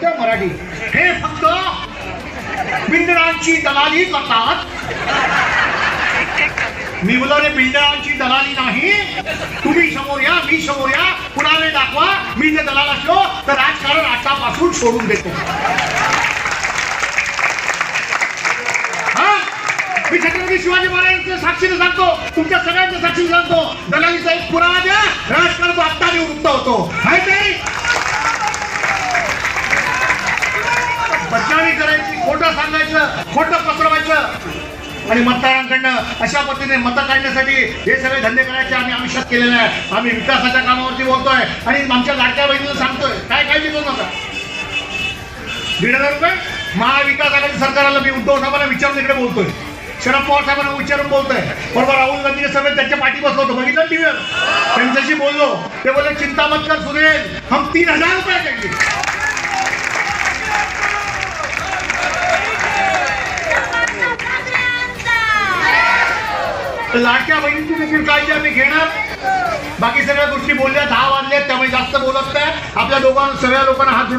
बोलतोय मराठी. हे फक्त बिल्डरांची दलाली करतात. मी बोललो रे बिल्डरांची दलाली नाही. तुम्ही समोर या मी समोर या. कुणाने दाखवा? मी जर दलाल असलो तर राजकारण आतापासून सोडून देतो. मी छत्रपती शिवाजी महाराजांच्या साक्षीने सांगतो. तुमच्या सगळ्यांच्या साक्षीने सांगतो. दलालीचा एक पुरावा द्या. राजकारण तो आत्ता निवृत्त होतो. माहिती बदनामी करायची खोटं सांगायचं खोटं पसरवायचं आणि मतदारांकडनं अशा पद्धतीने मतं काढण्यासाठी हे सगळे धंदे करायचे आम्ही आयुष्यात केलेले आहे. आम्ही विकासाच्या कामावरती बोलतोय. आणि आमच्या लाडक्या बहिणीला सांगतोय काय काळजी करू नका दीड हजार रुपये? महाविकास आघाडी सरकारला मी उद्धव साहेबांना विचारून इकडे बोलतोय. शरद पवार साहेबांना विचारून बोलतोय. बरोबर राहुल गांधी सभेत त्यांच्या पाठी बसलो होतो. बघितलं टीव्हीवर? त्यांच्याशी बोललो. ते बोलले चिंता मत कर सुरेश हम तीन हजार लाडक्या बहिणीची देखील काळजी आम्ही घेणार. बाकी सगळ्या गोष्टी बोलल्या दहा वाजल्या त्यामुळे जास्त बोलत नाही. आपल्या दोघांना सगळ्या लोकांना हात